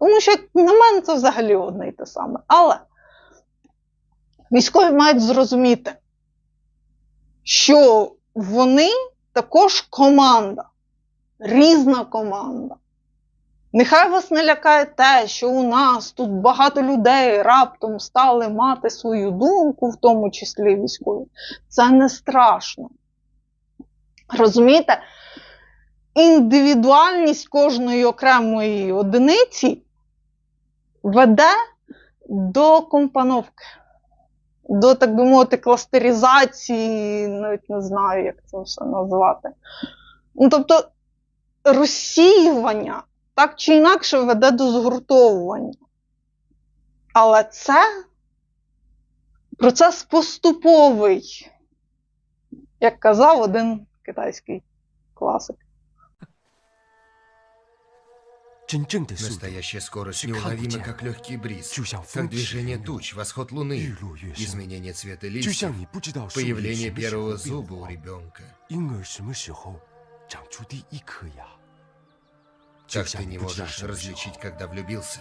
Тому що, на мене, це взагалі одне і те саме. Але військові мають зрозуміти, що вони також команда, різна команда. Нехай вас не лякає те, що у нас тут багато людей раптом стали мати свою думку, в тому числі військові. Це не страшно. Розумієте? Індивідуальність кожної окремої одиниці веде до компоновки, до, так би мовити, кластеризації, навіть не знаю, як це все назвати. Ну, тобто, розсіювання так чи інакше веде до згуртовування. Але це процес поступовий, як казав один китайський класик. Настоящая скорость неуловима, как легкий бриз, как движение туч, восход луны, изменение цвета листьев, появление первого зуба у ребенка. Как ты не можешь различить, когда влюбился?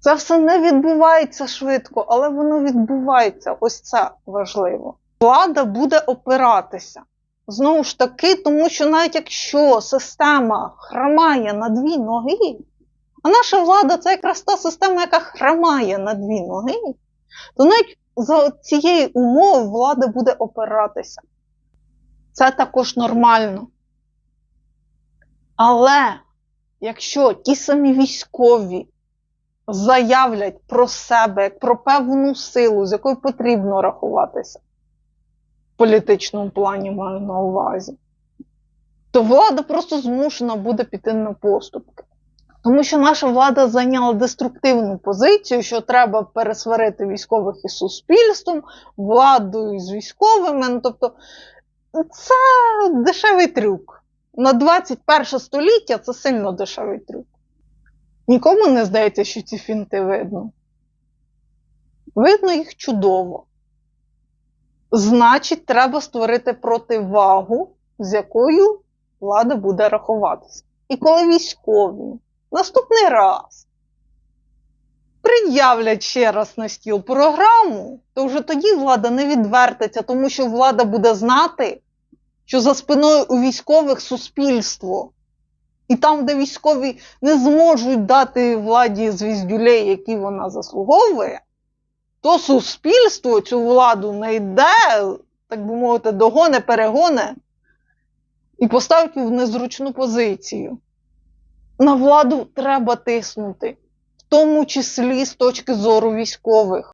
Це все не відбувається швидко, але воно відбувається. Ось це важливо. Влада буде опиратися. Знову ж таки, тому що навіть якщо система хромає на дві ноги, а наша влада це якраз та система, яка хромає на дві ноги, то навіть за цієї умови влада буде опиратися. Це також нормально. Але якщо ті самі військові заявлять про себе про певну силу, з якою потрібно рахуватися, політичному плані маю на увазі, то влада просто змушена буде піти на поступки. Тому що наша влада зайняла деструктивну позицію, що треба пересварити військових із суспільством, владою з військовими. Ну, тобто, це дешевий трюк. На 21 століття це сильно дешевий трюк. Нікому не здається, що ці фінти видно. Видно їх чудово. Значить, треба створити противагу, з якою влада буде рахуватися. І коли військові наступний раз пред'являть ще раз на стіл програму, то вже тоді влада не відвертиться, тому що влада буде знати, що за спиною у військових суспільство. І там, де військові не зможуть дати владі звіздюлей, які вона заслуговує, то суспільство цю владу не йде, так би мовити, догоне, перегоне і поставить в незручну позицію. На владу треба тиснути, в тому числі з точки зору військових.